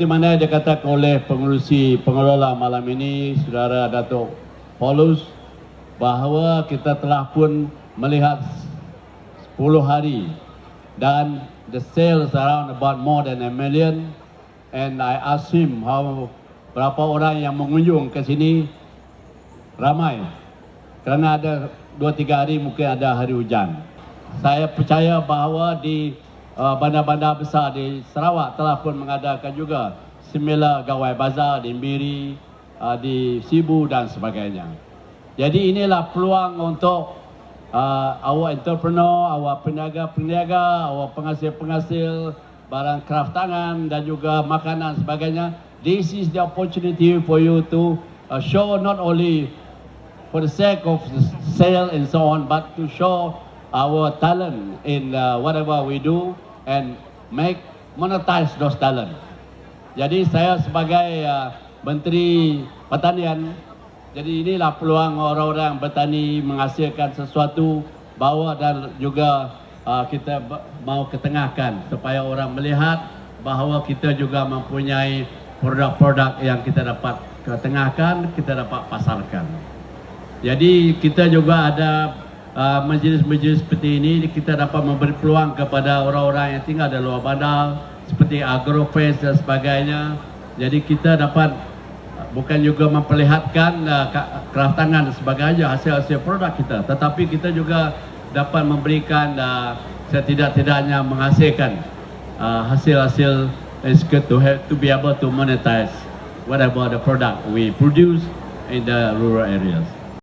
seperti mana dikatakan oleh pengurusi pengelola malam ini, Saudara Datuk Paulus, bahawa kita telah pun melihat 10 hari dan the sales around about more than a million and I asked him how berapa orang yang mengunjung ke sini ramai kerana ada 2-3 hari mungkin ada hari hujan. Saya percaya bahawa di bandar-bandar besar di Sarawak telah pun mengadakan juga similar gawai bazar di Miri, uh, di Sibu dan sebagainya. Jadi inilah peluang untuk uh, our entrepreneur, our peniaga-peniaga, our penghasil-penghasil barang kraft tangan dan juga makanan sebagainya. This is the opportunity for you to uh, show not only for the sake of sale and so on, but to show our talent in uh, whatever we do and make monetize those talent. Jadi saya sebagai uh, Menteri Pertanian, jadi inilah peluang orang-orang bertani menghasilkan sesuatu bawa dan juga uh, kita mau ketengahkan supaya orang melihat bahawa kita juga mempunyai produk-produk yang kita dapat ketengahkan, kita dapat pasarkan. Jadi kita juga ada uh, majlis-majlis seperti ini kita dapat memberi peluang kepada orang-orang yang tinggal di luar bandar seperti agrofest dan sebagainya. Jadi kita dapat uh, bukan juga memperlihatkan uh, ka- kraft tangan dan sebagainya hasil-hasil produk kita tetapi kita juga dapat memberikan uh, setidak-tidaknya menghasilkan uh, hasil-hasil is good to have to be able to monetize whatever the product we produce in the rural areas.